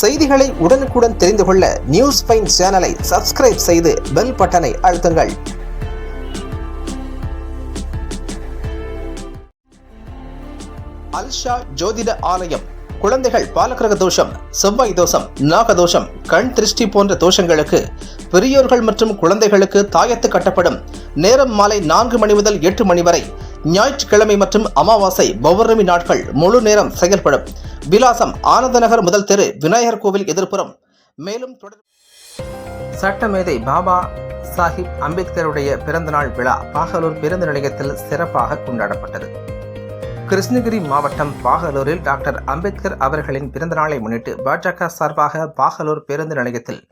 செய்திகளை உடனுக்குடன் தெரிந்து கொள்ள நியூஸ் பைன் சேனலை சப்ஸ்கிரைப் செய்து பெல் பட்டனை அழுத்துங்கள். அல்ஷா ஜோதிட ஆலயம். குழந்தைகள் பாலக்கிரக தோஷம் செவ்வாய் தோஷம் நாக தோஷம் கண் திருஷ்டி போன்ற தோஷங்களுக்கு பெரியோர்கள் மற்றும் குழந்தைகளுக்கு தாயத்து கட்டப்படும். நேரம் மாலை நான்கு மணி முதல் எட்டு மணி வரை ஞாயிற்றுக்கிழமை மற்றும் அமாவாசை பௌர்ணமி நாட்கள் முழு நேரம் செயல்படும். விலாசம் ஆனந்தநகர் முதல் தெரு விநாயகர் கோவில் எதிர்ப்புறம். மேலும் தொடர் சட்டமேதை பாபா சாஹிப் அம்பேத்கருடைய பிறந்தநாள் விழா பாகலூர் பேருந்து நிலையத்தில் சிறப்பாக கொண்டாடப்பட்டது. கிருஷ்ணகிரி மாவட்டம் பாகலூரில் டாக்டர் அம்பேத்கர் அவர்களின் பிறந்தநாளை முன்னிட்டு பாஜக சார்பாக பாகலூர் பேருந்து நிலையத்தில்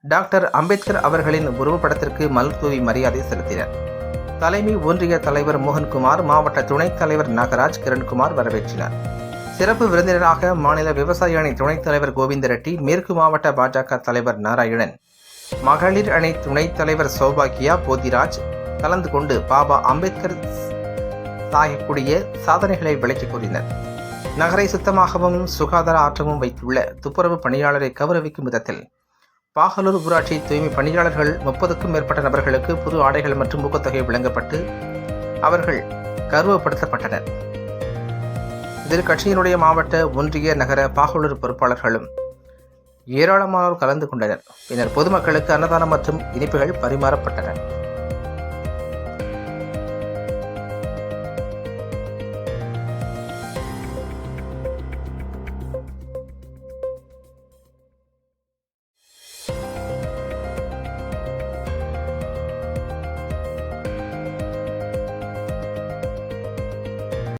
டாக்டர் அம்பேத்கர் அவர்களின் உருவப்படத்திற்கு மலர் தூவி மரியாதை செலுத்தினர். தலைமை ஒன்றிய தலைவர் மோகன்குமார் மாவட்ட துணைத் தலைவர் நாகராஜ் கிரண்குமார் வரவேற்றினார். சிறப்பு விருந்தினராக மாநில விவசாய அணி துணைத் தலைவர் கோவிந்த ரெட்டி மேற்கு மாவட்ட பாஜக தலைவர் நாராயணன் மகளிர் அணி துணைத் தலைவர் சௌபாகியா போதிராஜ் கலந்து கொண்டு பாபா அம்பேத்கர் சாயக்கூடிய சாதனைகளை விளக்கிக் கூறினர். நகரை சுத்தமாகவும் சுகாதார ஆற்றமும் வைத்துள்ள துப்புரவு பணியாளரை கௌரவிக்கும் விதத்தில் பாகலூர் ஊராட்சி தூய்மை பணியாளர்கள் முப்பதுக்கும் மேற்பட்ட நபர்களுக்கு புது ஆடைகள் மற்றும் ஊக்கத்தொகை வழங்கப்பட்டு அவர்கள் கௌரவப்படுத்தப்பட்டனர். இதில் கட்சியினுடைய மாவட்ட ஒன்றிய நகர பாகலூர் பொறுப்பாளர்களும் ஏராளமானோர் கலந்து கொண்டனர். பின்னர் பொதுமக்களுக்கு அன்னதானம் மற்றும் இனிப்புகள் பரிமாறப்பட்டன.